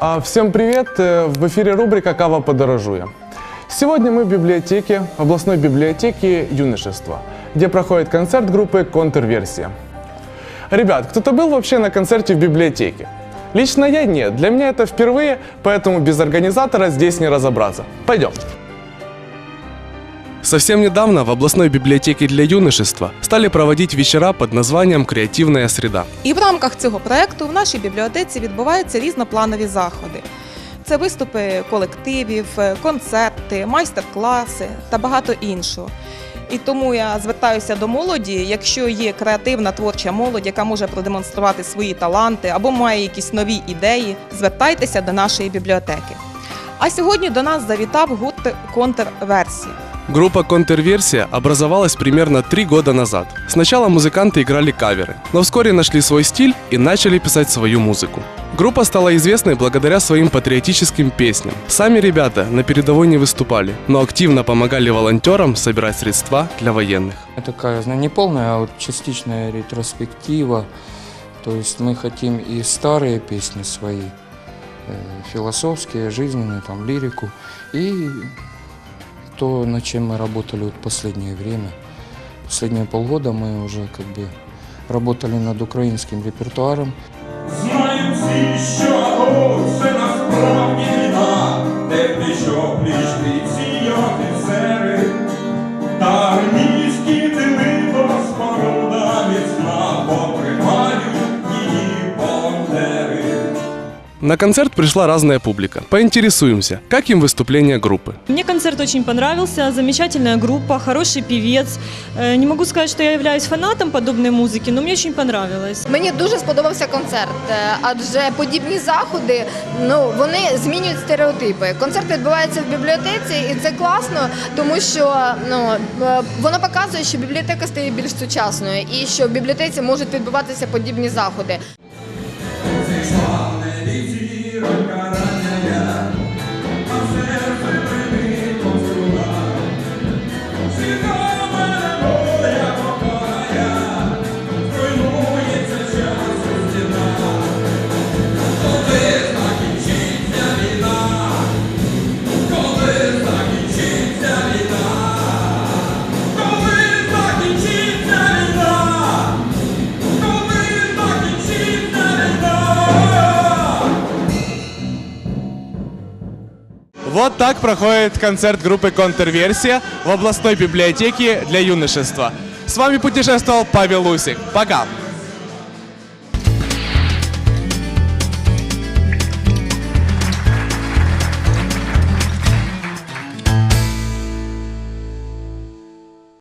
А, Всем привет! Э, В эфире рубрика «Кава подорожуя». Сегодня мы в библиотеке, областной библиотеке юношества, где проходит концерт группы «Контрверсия». Ребят, кто-то был вообще на концерте в библиотеке? Лично я нет, для меня это впервые, поэтому без организатора здесь не разобраться. Пойдем. Совсем недавно в областной библиотеке для юношества стали проводить вечера под названием «Креативная среда». І в рамках цього проекту в нашій бібліотеці відбуваються різнопланові заходи. Це виступи колективів, концерти, майстер-класи та багато іншого. І тому я звертаюся до молоді, якщо є креативна творча молодь, яка може продемонструвати свої таланти або має якісь нові ідеї, звертайтеся до нашої бібліотеки. А сьогодні до нас завітав гурт контрверсії. Группа «Контрверсия» образовалась примерно три года назад. Сначала музыканты играли каверы, но вскоре нашли свой стиль и начали писать свою музыку. Группа стала известной благодаря своим патриотическим песням. Сами ребята на передовой не выступали, но активно помогали волонтерам собирать средства для военных. Такая, знаю, не полная, а вот частичная ретроспектива. То есть мы хотим и старые песни свои, э, философские, жизненные, там, лирику, и то, над чем мы работали вот последнее время. Последние полгода мы уже как бы работали над украинским репертуаром. Знають всі, що це насправді війна, де пліч пліч бійці й На концерт пришла разная публика. Поинтересуемся, как им выступление группы. Мне концерт очень понравился, замечательная группа, хороший певец. Э, Не могу сказать, что я являюсь фанатом подобной музыки, но мне очень понравилось. Мені дуже сподобався концерт, е, адже подібні заходи ну вони змінюють стереотипи. Концерт відбувається в бібліотеці, і це класно, тому що ну е, воно показує, що бібліотека стає більш сучасною і що в бібліотеці можуть відбуватися подібні заходи. Коли Вот так проходит концерт группы «Контрверсия» в областной библиотеке для юношества. С вами путешествовал Павел Лусик. Пока!